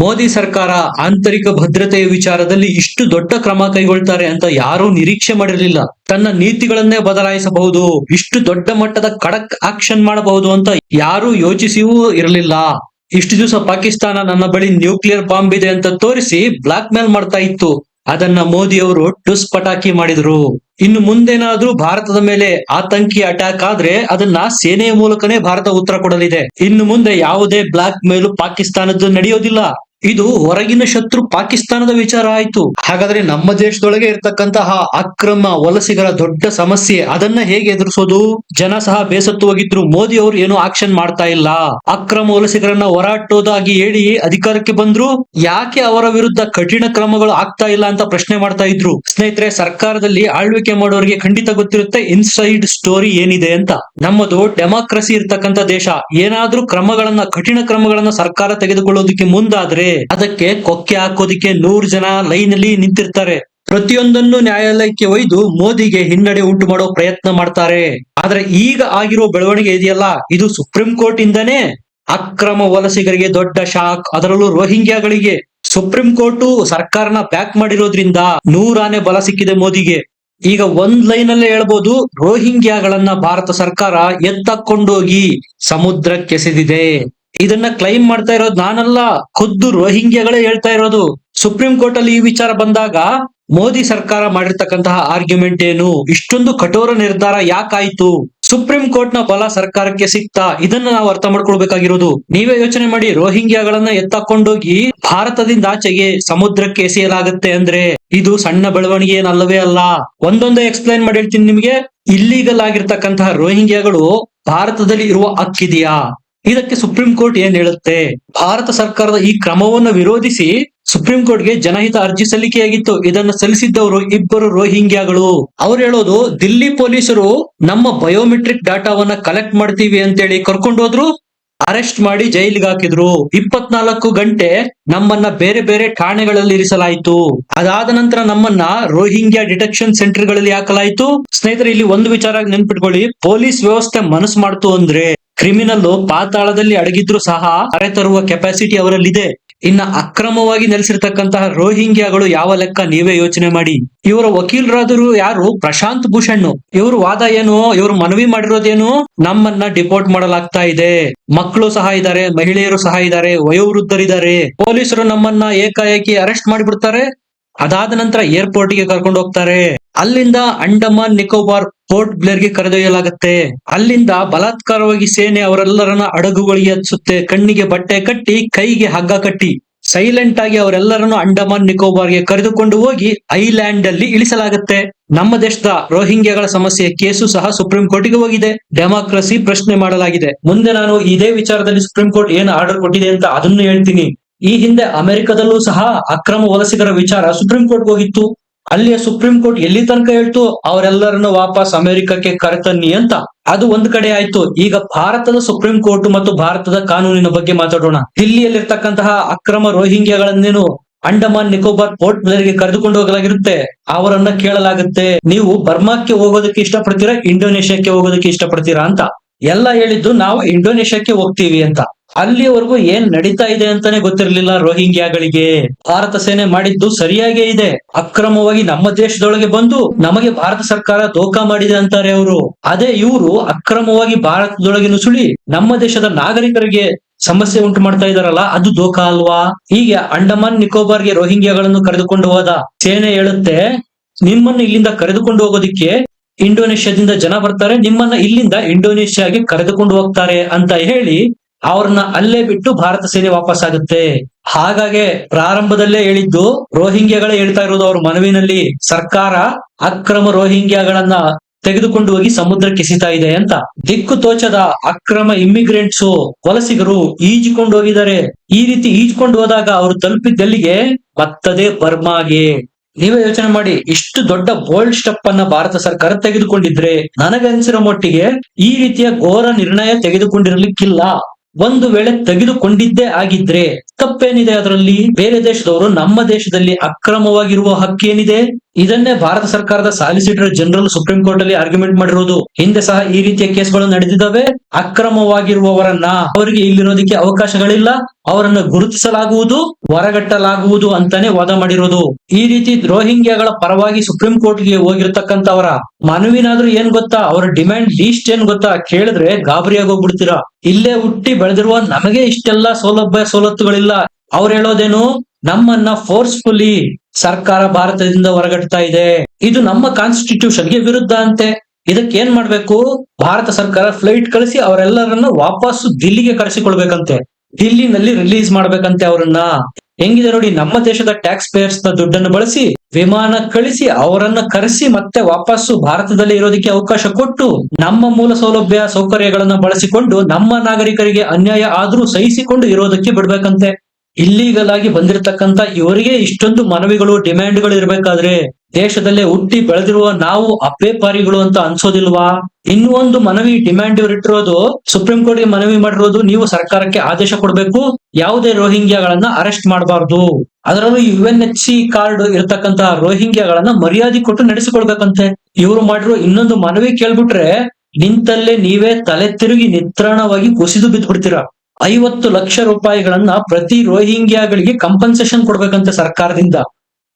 ಮೋದಿ ಸರ್ಕಾರ ಆಂತರಿಕ ಭದ್ರತೆಯ ವಿಚಾರದಲ್ಲಿ ಇಷ್ಟು ದೊಡ್ಡ ಕ್ರಮ ಕೈಗೊಳ್ತಾರೆ ಅಂತ ಯಾರೂ ನಿರೀಕ್ಷೆ ಮಾಡಿರಲಿಲ್ಲ. ತನ್ನ ನೀತಿಗಳನ್ನೇ ಬದಲಾಯಿಸಬಹುದು, ಇಷ್ಟು ದೊಡ್ಡ ಮಟ್ಟದ ಕಡಕ್ ಆಕ್ಷನ್ ಮಾಡಬಹುದು ಅಂತ ಯಾರೂ ಯೋಚಿಸಿಯೂ ಇರಲಿಲ್ಲ. ಇಷ್ಟು ದಿವಸ ಪಾಕಿಸ್ತಾನ ನನ್ನ ಬಳಿ ನ್ಯೂಕ್ಲಿಯರ್ ಬಾಂಬ್ ಇದೆ ಅಂತ ತೋರಿಸಿ ಬ್ಲಾಕ್ ಮೇಲ್ ಮಾಡ್ತಾ ಇತ್ತು. ಅದನ್ನ ಮೋದಿ ಅವರು ಟುಸ್ ಪಟಾಕಿ ಮಾಡಿದ್ರು. ಇನ್ನು ಮುಂದೇನಾದ್ರೂ ಭಾರತದ ಮೇಲೆ ಆತಂಕಿ ಅಟ್ಯಾಕ್ ಆದ್ರೆ ಅದನ್ನ ಸೇನೆಯ ಮೂಲಕನೇ ಭಾರತ ಉತ್ತರ ಕೊಡಲಿದೆ. ಇನ್ನು ಮುಂದೆ ಯಾವುದೇ ಬ್ಲಾಕ್ ಮೇಲು ಪಾಕಿಸ್ತಾನದ್ದು ನಡೆಯೋದಿಲ್ಲ. ಇದು ಹೊರಗಿನ ಶತ್ರು ಪಾಕಿಸ್ತಾನದ ವಿಚಾರ ಆಯ್ತು. ಹಾಗಾದ್ರೆ ನಮ್ಮ ದೇಶದೊಳಗೆ ಇರ್ತಕ್ಕಂತಹ ಅಕ್ರಮ ವಲಸಿಗರ ದೊಡ್ಡ ಸಮಸ್ಯೆ, ಅದನ್ನ ಹೇಗೆ ಎದುರಿಸೋದು? ಜನ ಸಹ ಬೇಸತ್ತು ಹೋಗಿದ್ರು ಮೋದಿ ಅವರು ಏನು ಆಕ್ಷನ್ ಮಾಡ್ತಾ ಇಲ್ಲ. ಅಕ್ರಮ ವಲಸಿಗರನ್ನ ಹೋರಾಟೋದಾಗಿ ಹೇಳಿ ಅಧಿಕಾರಕ್ಕೆ ಬಂದ್ರು. ಯಾಕೆ ಅವರ ವಿರುದ್ಧ ಕಠಿಣ ಕ್ರಮಗಳು ಆಗ್ತಾ ಇಲ್ಲ ಅಂತ ಪ್ರಶ್ನೆ ಮಾಡ್ತಾ ಇದ್ರು. ಸ್ನೇಹಿತರೆ, ಸರ್ಕಾರದಲ್ಲಿ ಆಳ್ವಿಕೆ ಮಾಡೋರಿಗೆ ಖಂಡಿತ ಗೊತ್ತಿರುತ್ತೆ ಇನ್ಸೈಡ್ ಸ್ಟೋರಿ ಏನಿದೆ ಅಂತ. ನಮ್ಮದು ಡೆಮಾಕ್ರಸಿ ಇರ್ತಕ್ಕಂಥ ದೇಶ. ಏನಾದ್ರೂ ಕ್ರಮಗಳನ್ನ, ಕಠಿಣ ಕ್ರಮಗಳನ್ನ ಸರ್ಕಾರ ತೆಗೆದುಕೊಳ್ಳೋದಕ್ಕೆ ಮುಂದಾದ್ರೆ ಅದಕ್ಕೆ ಕೊಕ್ಕೆ ಹಾಕೋದಿಕ್ಕೆ ನೂರು ಜನ ಲೈನ್ ಅಲ್ಲಿ ನಿಂತಿರ್ತಾರೆ. ಪ್ರತಿಯೊಂದನ್ನು ನ್ಯಾಯಾಲಯಕ್ಕೆ ಒಯ್ದು ಮೋದಿಗೆ ಹಿನ್ನಡೆ ಉಂಟು ಮಾಡೋ ಪ್ರಯತ್ನ ಮಾಡ್ತಾರೆ. ಆದ್ರೆ ಈಗ ಆಗಿರೋ ಬೆಳವಣಿಗೆ ಇದೆಯಲ್ಲ? ಇದು ಸುಪ್ರೀಂ ಕೋರ್ಟ್ ಇಂದನೇ ಅಕ್ರಮ ವಲಸಿಗರಿಗೆ ದೊಡ್ಡ ಶಾಕ್. ಅದರಲ್ಲೂ ರೋಹಿಂಗ್ಯಾಗಳಿಗೆ. ಸುಪ್ರೀಂ ಕೋರ್ಟ್ ಸರ್ಕಾರನ ಪ್ಯಾಕ್ ಮಾಡಿರೋದ್ರಿಂದ ನೂರಾನೆ ಬಲ ಸಿಕ್ಕಿದೆ ಮೋದಿಗೆ. ಈಗ ಒಂದ್ ಲೈನ್ ಅಲ್ಲೇ ಹೇಳ್ಬೋದು, ರೋಹಿಂಗ್ಯಾಗಳನ್ನ ಭಾರತ ಸರ್ಕಾರ ಎತ್ತಕೊಂಡೋಗಿ ಸಮುದ್ರಕ್ಕೆಸೆದಿದೆ ಇದನ್ನ ಕ್ಲೈಮ್ ಮಾಡ್ತಾ ಇರೋದು ನಾನಲ್ಲ, ಖುದ್ದು ರೋಹಿಂಗ್ಯಗಳೇ ಹೇಳ್ತಾ ಇರೋದು. ಸುಪ್ರೀಂ ಕೋರ್ಟ್ ಅಲ್ಲಿ ಈ ವಿಚಾರ ಬಂದಾಗ ಮೋದಿ ಸರ್ಕಾರ ಮಾಡಿರ್ತಕ್ಕಂತಹ ಆರ್ಗ್ಯುಮೆಂಟ್ ಏನು? ಇಷ್ಟೊಂದು ಕಠೋರ ನಿರ್ಧಾರ ಯಾಕಾಯ್ತು? ಸುಪ್ರೀಂ ಕೋರ್ಟ್ನ ಬಲ ಸರ್ಕಾರಕ್ಕೆ ಸಿಕ್ತಾ ಇದನ್ನ ನಾವು ಅರ್ಥ ಮಾಡ್ಕೊಳ್ಬೇಕಾಗಿರೋದು. ನೀವೇ ಯೋಚನೆ ಮಾಡಿ, ರೋಹಿಂಗ್ಯಾಗಳನ್ನ ಎತ್ತಕೊಂಡೋಗಿ ಭಾರತದಿಂದ ಆಚೆಗೆ ಸಮುದ್ರಕ್ಕೆ ಎಸೆಯಲಾಗುತ್ತೆ ಅಂದ್ರೆ ಇದು ಸಣ್ಣ ಬೆಳವಣಿಗೆ ಏನಲ್ಲವೇ ಅಲ್ಲ. ಒಂದೊಂದೇ ಎಕ್ಸ್ಪ್ಲೈನ್ ಮಾಡಿ ಹೇಳ್ತೀನಿ ನಿಮ್ಗೆ. ಇಲ್ಲೀಗಲ್ ಆಗಿರ್ತಕ್ಕಂತಹ ರೋಹಿಂಗ್ಯಾಗಳು ಭಾರತದಲ್ಲಿ ಇರುವ ಹಕ್ಕಿದೆಯಾ? ಇದಕ್ಕೆ ಸುಪ್ರೀಂ ಕೋರ್ಟ್ ಏನ್ ಹೇಳುತ್ತೆ? ಭಾರತ ಸರ್ಕಾರದ ಈ ಕ್ರಮವನ್ನು ವಿರೋಧಿಸಿ ಸುಪ್ರೀಂ ಕೋರ್ಟ್ಗೆ ಜನಹಿತ ಅರ್ಜಿ ಸಲ್ಲಿಕೆಯಾಗಿತ್ತು. ಇದನ್ನು ಸಲ್ಲಿಸಿದ್ದವರು ಇಬ್ಬರು ರೋಹಿಂಗ್ಯಾಗಳು. ಅವ್ರು ಹೇಳೋದು, ದಿಲ್ಲಿ ಪೊಲೀಸರು ನಮ್ಮ ಬಯೋಮೆಟ್ರಿಕ್ ಡಾಟಾವನ್ನ ಕಲೆಕ್ಟ್ ಮಾಡ್ತೀವಿ ಅಂತೇಳಿ ಕರ್ಕೊಂಡು ಹೋದ್ರು, ಅರೆಸ್ಟ್ ಮಾಡಿ ಜೈಲಿಗೆ ಹಾಕಿದ್ರು. ಇಪ್ಪತ್ನಾಲ್ಕು ಗಂಟೆ ನಮ್ಮನ್ನ ಬೇರೆ ಬೇರೆ ಠಾಣೆಗಳಲ್ಲಿ ಇರಿಸಲಾಯಿತು. ಅದಾದ ನಂತರ ನಮ್ಮನ್ನ ರೋಹಿಂಗ್ಯಾ ಡಿಟೆಕ್ಷನ್ ಸೆಂಟರ್ಗಳಲ್ಲಿ ಹಾಕಲಾಯಿತು. ಸ್ನೇಹಿತರೆ, ಇಲ್ಲಿ ಒಂದು ವಿಚಾರ ನೆನ್ಪಿಟ್ಕೊಳ್ಳಿ. ಪೊಲೀಸ್ ವ್ಯವಸ್ಥೆ ಮನಸ್ಸು ಮಾಡ್ತು ಅಂದ್ರೆ ಕ್ರಿಮಿನಲ್ ಪಾತಾಳದಲ್ಲಿ ಅಡಗಿದ್ರು ಸಹ ತರುವ ಕೆಪಾಸಿಟಿ ಅವರಲ್ಲಿದೆ. ಇನ್ನ ಅಕ್ರಮವಾಗಿ ನೆಲೆಸಿರ್ತಕ್ಕಂತಹ ರೋಹಿಂಗ್ಯಾಗಳು ಯಾವ ಲೆಕ್ಕ ನೀವೇ ಯೋಚನೆ ಮಾಡಿ. ಇವರ ವಕೀಲರಾದರು ಯಾರು? ಪ್ರಶಾಂತ್ ಭೂಷಣ್ ಇವರು ವಾದ ಏನು? ಇವರು ಮನವಿ ಮಾಡಿರೋದೇನು? ನಮ್ಮನ್ನ ಡಿಪೋರ್ಟ್ ಮಾಡಲಾಗ್ತಾ ಇದೆ. ಮಕ್ಕಳು ಸಹ ಇದ್ದಾರೆ, ಮಹಿಳೆಯರು ಸಹ ಇದ್ದಾರೆ, ವಯೋವೃದ್ಧರಿದ್ದಾರೆ. ಪೊಲೀಸರು ನಮ್ಮನ್ನ ಏಕಾಏಕಿ ಅರೆಸ್ಟ್ ಮಾಡಿಬಿಡ್ತಾರೆ. ಅದಾದ ನಂತರ ಏರ್ಪೋರ್ಟ್ಗೆ ಕರ್ಕೊಂಡು ಹೋಗ್ತಾರೆ. ಅಲ್ಲಿಂದ ಅಂಡಮಾನ್ ನಿಕೋಬಾರ್ ಪೋರ್ಟ್ ಬ್ಲೇರ್ಗೆ ಕರೆದೊಯ್ಯಲಾಗುತ್ತೆ. ಅಲ್ಲಿಂದ ಬಲಾತ್ಕಾರವಾಗಿ ಸೇನೆ ಅವರೆಲ್ಲರನ್ನ ಹಡಗುಗಳಿಗೆ ಹಚ್ಚುತ್ತೆ. ಕಣ್ಣಿಗೆ ಬಟ್ಟೆ ಕಟ್ಟಿ, ಕೈಗೆ ಹಗ್ಗ ಕಟ್ಟಿ. ಸೈಲೆಂಟ್ ಆಗಿ ಅವರೆಲ್ಲರನ್ನು ಅಂಡಮಾನ್ ನಿಕೋಬಾರ್ಗೆ ಕರೆದುಕೊಂಡು ಹೋಗಿ ಐಲ್ಯಾಂಡ್ ಅಲ್ಲಿ ಇಳಿಸಲಾಗುತ್ತೆ. ನಮ್ಮ ದೇಶದ ರೋಹಿಂಗ್ಯಗಳ ಸಮಸ್ಯೆ ಕೇಸು ಸಹ ಸುಪ್ರೀಂ ಕೋರ್ಟ್ಗೆ ಹೋಗಿದೆ. ಡೆಮಾಕ್ರಸಿ ಪ್ರಶ್ನೆ ಮಾಡಲಾಗಿದೆ. ಮುಂದೆ ನಾನು ಇದೇ ವಿಚಾರದಲ್ಲಿ ಸುಪ್ರೀಂ ಕೋರ್ಟ್ ಏನು ಆರ್ಡರ್ ಕೊಟ್ಟಿದೆ ಅಂತ ಅದನ್ನು ಹೇಳ್ತೀನಿ. ಈ ಹಿಂದೆ ಅಮೆರಿಕದಲ್ಲೂ ಸಹ ಅಕ್ರಮ ವಲಸಿಗರ ವಿಚಾರ ಸುಪ್ರೀಂ ಕೋರ್ಟ್ ಹೋಗಿತ್ತು. ಅಲ್ಲಿಯ ಸುಪ್ರೀಂ ಕೋರ್ಟ್ ಎಲ್ಲಿ ತನಕ ಹೇಳ್ತು ಅವರೆಲ್ಲರನ್ನು ವಾಪಸ್ ಅಮೆರಿಕಕ್ಕೆ ಕರೆತನ್ನಿ ಅಂತ? ಅದು ಒಂದ್ ಕಡೆ ಆಯ್ತು. ಈಗ ಭಾರತದ ಸುಪ್ರೀಂ ಕೋರ್ಟ್ ಮತ್ತು ಭಾರತದ ಕಾನೂನಿನ ಬಗ್ಗೆ ಮಾತಾಡೋಣ. ದಿಲ್ಲಿಯಲ್ಲಿರ್ತಕ್ಕಂತಹ ಅಕ್ರಮ ರೋಹಿಂಗ್ಯಗಳನ್ನೇನು ಅಂಡಮಾನ್ ನಿಕೋಬಾರ್ ಪೋರ್ಟ್ ಬ್ಲೇರ್ಗೆ ಕರೆದುಕೊಂಡು ಹೋಗಲಾಗಿರುತ್ತೆ? ಅವರನ್ನ ಕೇಳಲಾಗುತ್ತೆ. ನೀವು ಬರ್ಮಾಕ್ಕೆ ಹೋಗೋದಕ್ಕೆ ಇಷ್ಟಪಡ್ತೀರಾ? ಇಂಡೋನೇಷ್ಯಾಕ್ಕೆ ಹೋಗೋದಕ್ಕೆ ಇಷ್ಟಪಡ್ತೀರಾ ಅಂತ. ಎಲ್ಲ ಹೇಳಿದ್ದು ನಾವು ಇಂಡೋನೇಷ್ಯಾಕ್ಕೆ ಹೋಗ್ತೀವಿ ಅಂತ. ಅಲ್ಲಿವರೆಗೂ ಏನ್ ನಡೀತಾ ಇದೆ ಅಂತಾನೆ ಗೊತ್ತಿರಲಿಲ್ಲ ರೋಹಿಂಗ್ಯಾಗಳಿಗೆ. ಭಾರತ ಸೇನೆ ಮಾಡಿದ್ದು ಸರಿಯಾಗೇ ಇದೆ. ಅಕ್ರಮವಾಗಿ ನಮ್ಮ ದೇಶದೊಳಗೆ ಬಂದು ನಮಗೆ ಭಾರತ ಸರ್ಕಾರ ದೋಖಾ ಮಾಡಿದೆ ಅಂತಾರೆ ಅವರು. ಅದೇ ಇವರು ಅಕ್ರಮವಾಗಿ ಭಾರತದೊಳಗೆ ನುಸುಳಿ ನಮ್ಮ ದೇಶದ ನಾಗರಿಕರಿಗೆ ಸಮಸ್ಯೆ ಉಂಟು ಮಾಡ್ತಾ ಇದಾರಲ್ಲ, ಅದು ದೋಖಾ ಅಲ್ವಾ? ಹೀಗೆ ಅಂಡಮಾನ್, ನಿಕೋಬಾರ್ಗೆ ರೋಹಿಂಗ್ಯಾಗಳನ್ನು ಕರೆದುಕೊಂಡು ಹೋದ ಸೇನೆ ಹೇಳುತ್ತೆ, ನಿಮ್ಮನ್ನು ಇಲ್ಲಿಂದ ಕರೆದುಕೊಂಡು ಹೋಗೋದಿಕ್ಕೆ ಇಂಡೋನೇಷ್ಯಾದಿಂದ ಜನ ಬರ್ತಾರೆ, ನಿಮ್ಮನ್ನ ಇಲ್ಲಿಂದ ಇಂಡೋನೇಷ್ಯಾಗೆ ಕರೆದುಕೊಂಡು ಹೋಗ್ತಾರೆ ಅಂತ ಹೇಳಿ ಅವ್ರನ್ನ ಅಲ್ಲೇ ಬಿಟ್ಟು ಭಾರತ ಸೇನೆ ವಾಪಸ್ ಆಗುತ್ತೆ. ಹಾಗಾಗಿ ಪ್ರಾರಂಭದಲ್ಲೇ ಹೇಳಿದ್ದು ರೋಹಿಂಗ್ಯಗಳೇ ಹೇಳ್ತಾ ಇರೋದು ಅವ್ರ ಮನವಿನಲ್ಲಿ ಸರ್ಕಾರ ಅಕ್ರಮ ರೋಹಿಂಗ್ಯಾಗಳನ್ನ ತೆಗೆದುಕೊಂಡು ಹೋಗಿ ಸಮುದ್ರ ಕೆಸಿತಾ ಇದೆ ಅಂತ. ದಿಕ್ಕು ತೋಚದ ಅಕ್ರಮ ಇಮಿಗ್ರೆಂಟ್ಸ್ ವಲಸಿಗರು ಈಜಿಕೊಂಡು ಹೋಗಿದ್ದಾರೆ. ಈ ರೀತಿ ಈಜ್ಕೊಂಡು ಹೋದಾಗ ಅವರು ತಲುಪಿದ್ದಲ್ಲಿಗೆ ಬತ್ತದೆ ಬರ್ಮಾಗೆ. ನೀವೇ ಯೋಚನೆ ಮಾಡಿ, ಇಷ್ಟು ದೊಡ್ಡ ಬೋಲ್ಡ್ ಸ್ಟೆಪ್ ಅನ್ನ ಭಾರತ ಸರ್ಕಾರ ತೆಗೆದುಕೊಂಡಿದ್ರೆ ನನಗನ್ಸಿರೋ ಮಟ್ಟಿಗೆ ಈ ರೀತಿಯ ಘೋರ ನಿರ್ಣಯ ತೆಗೆದುಕೊಂಡಿರ್ಲಿಕ್ಕಿಲ್ಲ. ಒಂದು ವೇಳೆ ತೆಗೆದುಕೊಂಡಿದ್ದೇ ಆಗಿದ್ರೆ ತಪ್ಪೇನಿದೆ ಅದರಲ್ಲಿ? ಬೇರೆ ದೇಶದವರು ನಮ್ಮ ದೇಶದಲ್ಲಿ ಅಕ್ರಮವಾಗಿರುವ ಹಕ್ಕೇನಿದೆ? ಇದನ್ನೇ ಭಾರತ ಸರ್ಕಾರದ ಸಾಲಿಸಿಟರ್ ಜನರಲ್ ಸುಪ್ರೀಂ ಕೋರ್ಟ್ ಅಲ್ಲಿ ಆರ್ಗ್ಯುಮೆಂಟ್ ಮಾಡಿರೋದು. ಹಿಂದೆ ಸಹ ಈ ರೀತಿಯ ಕೇಸ್ಗಳು ನಡೆದಿದ್ದಾವೆ ಅಕ್ರಮವಾಗಿರುವವರನ್ನ ಅವರಿಗೆ ಇಲ್ಲಿರೋದಕ್ಕೆ ಅವಕಾಶಗಳಿಲ್ಲ. ಅವರನ್ನು ಗುರುತಿಸಲಾಗುವುದು ಹೊರಗಟ್ಟಲಾಗುವುದು ಅಂತಾನೆ ವಾದ ಮಾಡಿರೋದು. ಈ ರೀತಿ ರೋಹಿಂಗ್ಯಾಗಳ ಪರವಾಗಿ ಸುಪ್ರೀಂ ಕೋರ್ಟ್ಗೆ ಹೋಗಿರ್ತಕ್ಕಂಥವರ ಮನವಿನಾದ್ರೂ ಏನ್ ಗೊತ್ತಾ? ಅವರ ಡಿಮ್ಯಾಂಡ್ ಲೀಸ್ಟ್ ಏನ್ ಗೊತ್ತಾ? ಕೇಳಿದ್ರೆ ಗಾಬರಿಯಾಗಿ ಹೋಗ್ಬಿಡ್ತೀರಾ ಇಲ್ಲೇ ಹುಟ್ಟಿ ಬೆಳೆದಿರುವ ನಮಗೆ ಇಷ್ಟೆಲ್ಲ ಸೌಲಭ್ಯ ಸವಲತ್ತುಗಳಿಲ್ಲ. ಅವ್ರು ಹೇಳೋದೇನು? ನಮ್ಮನ್ನ ಫೋರ್ಸ್ಫುಲಿ ಸರ್ಕಾರ ಭಾರತದಿಂದ ಹೊರಗಟ್ತಾ ಇದೆ. ಇದು ನಮ್ಮ ಕಾನ್ಸ್ಟಿಟ್ಯೂಷನ್ಗೆ ವಿರುದ್ಧ ಅಂತೆ. ಇದಕ್ಕೆ ಏನ್ ಮಾಡ್ಬೇಕು? ಭಾರತ ಸರ್ಕಾರ ಫ್ಲೈಟ್ ಕಳಿಸಿ ಅವರೆಲ್ಲರನ್ನ ವಾಪಸ್ಸು ದಿಲ್ಲಿಗೆ ಕಳಿಸಿಕೊಳ್ಬೇಕಂತೆ. ದಿಲ್ಲಿನಲ್ಲಿ ರಿಲೀಸ್ ಮಾಡ್ಬೇಕಂತೆ ಅವರನ್ನ. ಹೆಂಗಿದೆ ನೋಡಿ ನಮ್ಮ ದೇಶದ ಟ್ಯಾಕ್ಸ್ ಪೇಯರ್ಸ್ನ ದುಡ್ಡನ್ನು ಬಳಸಿ, ವಿಮಾನ ಕಳಿಸಿ, ಅವರನ್ನ ಕರೆಸಿ ಮತ್ತೆ ವಾಪಸ್ಸು ಭಾರತದಲ್ಲಿ ಇರೋದಕ್ಕೆ ಅವಕಾಶ ಕೊಟ್ಟು ನಮ್ಮ ಮೂಲ ಸೌಲಭ್ಯ ಸೌಕರ್ಯಗಳನ್ನ ಬಳಸಿಕೊಂಡು ನಮ್ಮ ನಾಗರಿಕರಿಗೆ ಅನ್ಯಾಯ ಆದ್ರೂ ಸಹಿಸಿಕೊಂಡು ಇರೋದಕ್ಕೆ ಬಿಡ್ಬೇಕಂತೆ. ಇಲ್ಲೀಗಲ್ ಆಗಿ ಬಂದಿರತಕ್ಕಂತ ಇವರಿಗೆ ಇಷ್ಟೊಂದು ಮನವಿಗಳು ಡಿಮ್ಯಾಂಡ್ಗಳು ಇರ್ಬೇಕಾದ್ರೆ ದೇಶದಲ್ಲೇ ಹುಟ್ಟಿ ಬೆಳೆದಿರುವ ನಾವು ಅಪೇಪಾರಿಗಳು ಅಂತ ಅನ್ಸೋದಿಲ್ವಾ? ಇನ್ನೊಂದು ಒಂದು ಮನವಿ ಡಿಮ್ಯಾಂಡ್ ಇವರಿಟ್ಟಿರೋದು ಸುಪ್ರೀಂ ಕೋರ್ಟ್ಗೆ ಮನವಿ ಮಾಡಿರೋದು ನೀವು ಸರ್ಕಾರಕ್ಕೆ ಆದೇಶ ಕೊಡಬೇಕು, ಯಾವುದೇ ರೋಹಿಂಗ್ಯಾಗಳನ್ನ ಅರೆಸ್ಟ್ ಮಾಡಬಾರ್ದು. ಅದರಲ್ಲೂ U N H C card ಇರತಕ್ಕಂತಹ ರೋಹಿಂಗ್ಯಾಗಳನ್ನ ಮರ್ಯಾದೆ ಕೊಟ್ಟು ನಡೆಸಿಕೊಳ್ಬೇಕಂತೆ ಇವರು ಮಾಡಿರೋ ಇನ್ನೊಂದು ಮನವಿ ಕೇಳ್ಬಿಟ್ರೆ, ನಿಂತಲ್ಲೇ ನೀವೇ ತಲೆ ತಿರುಗಿ ನಿತ್ರಾಣವಾಗಿ ಕುಸಿದು ಬಿದ್ದ್ಬಿಡ್ತೀರಾ ಐವತ್ತು ಲಕ್ಷ ರೂಪಾಯಿಗಳನ್ನ ಪ್ರತಿ ರೋಹಿಂಗ್ಯಾಗಳಿಗೆ ಕಂಪನ್ಸೇಷನ್ ಕೊಡ್ಬೇಕಂತೆ ಸರ್ಕಾರದಿಂದ.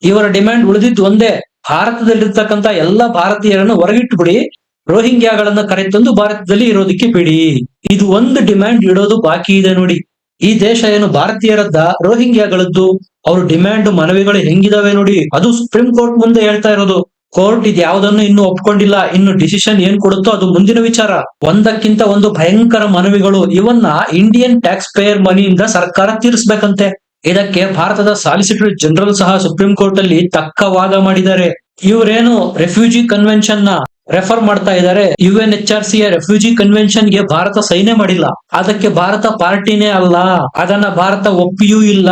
ಇವರ ಡಿಮ್ಯಾಂಡ್ ಉಳಿದಿದ್ದು ಒಂದೇ. ಭಾರತದಲ್ಲಿರ್ತಕ್ಕಂತ ಎಲ್ಲ ಭಾರತೀಯರನ್ನು ಹೊರಗಿಟ್ಟು ಬಿಡಿ ರೋಹಿಂಗ್ಯಾಗಳನ್ನ ಕರೆತಂದು ಭಾರತದಲ್ಲಿ ಇರೋದಕ್ಕೆ ಬಿಡಿ. ಇದು ಒಂದು ಡಿಮ್ಯಾಂಡ್ ಇಡೋದು ಬಾಕಿ ಇದೆ ನೋಡಿ. ಈ ದೇಶ ಏನು ಭಾರತೀಯರದ್ದ, ರೋಹಿಂಗ್ಯಾಗಳದ್ದು? ಅವ್ರ ಡಿಮ್ಯಾಂಡ್ ಮನವಿಗಳು ಹೆಂಗಿದಾವೆ ನೋಡಿ. ಅದು ಸುಪ್ರೀಂ ಕೋರ್ಟ್ ಮುಂದೆ ಹೇಳ್ತಾ ಇರೋದು. ಕೋರ್ಟ್ ಇದು ಯಾವ್ದನ್ನು ಇನ್ನು ಒಪ್ಕೊಂಡಿಲ್ಲ. ಇನ್ನು ಡಿಸಿಷನ್ ಏನ್ ಕೊಡುತ್ತೋ ಅದು ಮುಂದಿನ ವಿಚಾರ. ಒಂದಕ್ಕಿಂತ ಒಂದು ಭಯಂಕರ ಮನವಿಗಳು. ಇವನ್ನ ಇಂಡಿಯನ್ ಟ್ಯಾಕ್ಸ್ ಪೇಯರ್ ಮನಿಯಿಂದ ಸರ್ಕಾರ ತೀರಿಸಬೇಕಂತೆ. ಇದಕ್ಕೆ ಭಾರತದ ಸಾಲಿಸಿಟರ್ ಜನರಲ್ ಸಹ ಸುಪ್ರೀಂ ಕೋರ್ಟ್ ಅಲ್ಲಿ ತಕ್ಕ ವಾದ ಮಾಡಿದ್ದಾರೆ. ಇವರೇನು ರೆಫ್ಯೂಜಿ ಕನ್ವೆನ್ಷನ್ನ ರೆಫರ್ ಮಾಡ್ತಾ ಇದ್ದಾರೆ? U N H R C refugee ಕನ್ವೆನ್ಷನ್ಗೆ ಭಾರತ ಸೈನ್ಯ ಮಾಡಿಲ್ಲ. ಅದಕ್ಕೆ ಭಾರತ ಪಾರ್ಟಿನೇ ಅಲ್ಲ. ಅದನ್ನ ಭಾರತ ಒಪ್ಪಿಯೂ ಇಲ್ಲ.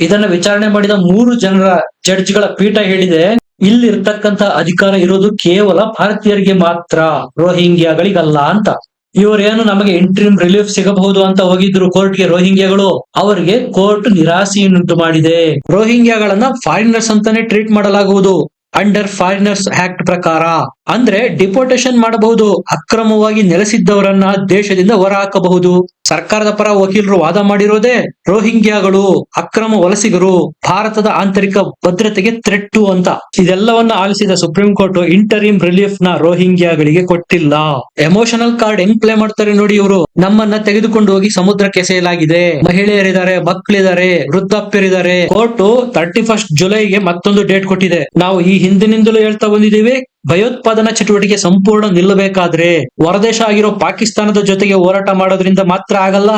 ಇದನ್ನ ವಿಚಾರಣೆ ಮಾಡಿದ ಮೂರು ಜನರ ಜಡ್ಜ್ಗಳ ಪೀಠ ಹೇಳಿದೆ. ಇಲ್ಲಿರ್ತಕ್ಕಂತ ಅಧಿಕಾರ ಇರೋದು ಕೇವಲ ಭಾರತೀಯರಿಗೆ ಮಾತ್ರ. ರೋಹಿಂಗ್ಯಾಗಳಿಗಲ್ಲ ಅಂತ. ಇವರೇನು ನಮಗೆ ಇಂಟ್ರಿಮ್ ರಿಲೀಫ್ ಸಿಗಬಹುದು ಅಂತ ಹೋಗಿದ್ರು ಕೋರ್ಟ್ಗೆ ರೋಹಿಂಗ್ಯಾಗಳು, ಅವರಿಗೆ ಕೋರ್ಟ್ ನಿರಾಸೆಯನ್ನುಂಟು ಮಾಡಿದೆ. ರೋಹಿಂಗ್ಯಾಗಳನ್ನ ಫಾರಿನರ್ಸ್ ಅಂತಾನೆ ಟ್ರೀಟ್ ಮಾಡಲಾಗುವುದು. ಅಂಡರ್ ಫಾರಿನರ್ಸ್ ಆಕ್ಟ್ ಪ್ರಕಾರ. ಅಂದ್ರೆ ಡಿಪೋರ್ಟೇಷನ್ ಮಾಡಬಹುದು, ಅಕ್ರಮವಾಗಿ ನೆಲೆಸಿದ್ದವರನ್ನ ದೇಶದಿಂದ ಹೊರಹಾಕಬಹುದು. ಸರ್ಕಾರದ ಪರ ವಕೀಲರು ವಾದ ಮಾಡಿರೋದೇ ರೋಹಿಂಗ್ಯಾಗಳು, ಅಕ್ರಮ ವಲಸಿಗರು, ಭಾರತದ ಆಂತರಿಕ ಭದ್ರತೆಗೆ ಥ್ರೆಟ್ಟು ಅಂತ. ಇದೆಲ್ಲವನ್ನ ಆಲಿಸಿದ ಸುಪ್ರೀಂ ಕೋರ್ಟ್ ಇಂಟರಿಮ್ ರಿಲೀಫ್ನ ರೋಹಿಂಗ್ಯಾಗಳಿಗೆ ಕೊಟ್ಟಿಲ್ಲ. ಎಮೋಷನಲ್ ಕಾರ್ಡ್ ಹೆಂಗ್ ಪ್ಲೇ ಮಾಡ್ತಾರೆ ನೋಡಿ ಇವರು. ನಮ್ಮನ್ನ ತೆಗೆದುಕೊಂಡು ಹೋಗಿ ಸಮುದ್ರಕ್ಕೆ ಎಸೆಯಲಾಗಿದೆ. ಮಹಿಳೆಯರಿದ್ದಾರೆ, ಮಕ್ಕಳಿದ್ದಾರೆ, ವೃದ್ಧಾಪ್ಯರಿದ್ದಾರೆ. ಕೋರ್ಟ್ ತರ್ಟಿ ಫಸ್ಟ್ ಜುಲೈಗೆ ಮತ್ತೊಂದು ಡೇಟ್ ಕೊಟ್ಟಿದೆ. ನಾವು ಈ ಹಿಂದಿನಿಂದಲೂ ಹೇಳ್ತಾ ಬಂದಿದ್ದೀವಿ ಭಯೋತ್ಪಾದನಾ ಚಟುವಟಿಕೆ ಸಂಪೂರ್ಣ ನಿಲ್ಲಬೇಕಾದ್ರೆ ಹೊರದೇಶ ಆಗಿರೋ ಪಾಕಿಸ್ತಾನದ ಜೊತೆಗೆ ಹೋರಾಟ ಮಾಡೋದ್ರಿಂದ ಮಾತ್ರ ಆಗಲ್ಲ.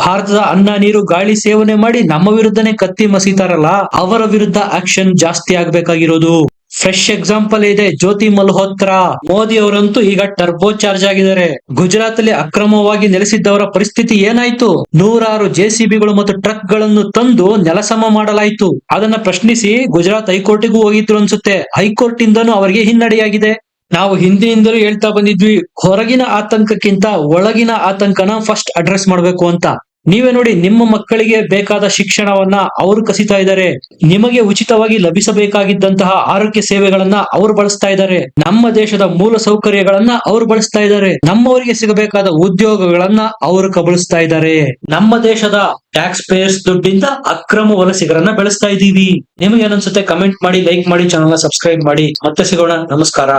ಭಾರತದ ಅನ್ನ, ನೀರು, ಗಾಳಿ ಸೇವನೆ ಮಾಡಿ ನಮ್ಮ ವಿರುದ್ಧನೇ ಕತ್ತಿ ಮಸೀತಾರಲ್ಲ, ಅವರ ವಿರುದ್ಧ ಆಕ್ಷನ್ ಜಾಸ್ತಿ ಆಗ್ಬೇಕಾಗಿರೋದು. ಫ್ರೆಶ್ ಎಕ್ಸಾಂಪಲ್ ಇದೆ, ಜ್ಯೋತಿ ಮಲ್ಹೋತ್ರಾ. ಮೋದಿ ಅವರಂತೂ ಈಗ ಟರ್ಬೋ ಚಾರ್ಜ್ ಆಗಿದ್ದಾರೆ. ಗುಜರಾತ್ ಅಲ್ಲಿ ಅಕ್ರಮವಾಗಿ ನೆಲೆಸಿದ್ದವರ ಪರಿಸ್ಥಿತಿ ಏನಾಯ್ತು? ನೂರಾರು ಜೆಸಿಬಿಗಳು ಮತ್ತು ಟ್ರಕ್ಗಳನ್ನು ತಂದು ನೆಲಸಮ ಮಾಡಲಾಯಿತು. ಅದನ್ನ ಪ್ರಶ್ನಿಸಿ ಗುಜರಾತ್ ಹೈಕೋರ್ಟಿಗೂ ಹೋಗಿದ್ರು ಅನ್ಸುತ್ತೆ. ಹೈಕೋರ್ಟ್ ಇಂದನೂ ಅವರಿಗೆ ಹಿನ್ನಡೆಯಾಗಿದೆ. ನಾವು ಹಿಂದಿನಿಂದಲೂ ಹೇಳ್ತಾ ಬಂದಿದ್ವಿ, ಹೊರಗಿನ ಆತಂಕಕ್ಕಿಂತ ಒಳಗಿನ ಆತಂಕನ ಫಸ್ಟ್ ಅಡ್ರೆಸ್ ಮಾಡ್ಬೇಕು ಅಂತ. ನೀವೇ ನೋಡಿ ನಿಮ್ಮ ಮಕ್ಕಳಿಗೆ ಬೇಕಾದ ಶಿಕ್ಷಣವನ್ನ ಅವರು ಕಸಿತಾ ಇದ್ದಾರೆ. ನಿಮಗೆ ಉಚಿತವಾಗಿ ಲಭಿಸಬೇಕಾಗಿದ್ದಂತಹ ಆರೋಗ್ಯ ಸೇವೆಗಳನ್ನ ಅವರು ಬಳಸ್ತಾ ಇದ್ದಾರೆ. ನಮ್ಮ ದೇಶದ ಮೂಲ ಸೌಕರ್ಯಗಳನ್ನ ಅವರು ಬಳಸ್ತಾ ಇದ್ದಾರೆ. ನಮ್ಮವರಿಗೆ ಸಿಗಬೇಕಾದ ಉದ್ಯೋಗಗಳನ್ನ ಅವರು ಕಬಳಿಸ್ತಾ ಇದ್ದಾರೆ. ನಮ್ಮ ದೇಶದ ಟ್ಯಾಕ್ಸ್ ಪೇಯರ್ಸ್ ದುಡ್ಡಿಂದ ಅಕ್ರಮ ವಲಸಿಗರನ್ನ ಬೆಳೆಸ್ತಾ ಇದ್ದೀವಿ. ನಿಮಗೆ ಏನನ್ಸುತ್ತೆ ಕಮೆಂಟ್ ಮಾಡಿ, ಲೈಕ್ ಮಾಡಿ ಚಾನಲ್ ಸಬ್ಸ್ಕ್ರೈಬ್ ಮಾಡಿ. ಮತ್ತೆ ಸಿಗೋಣ. ನಮಸ್ಕಾರ.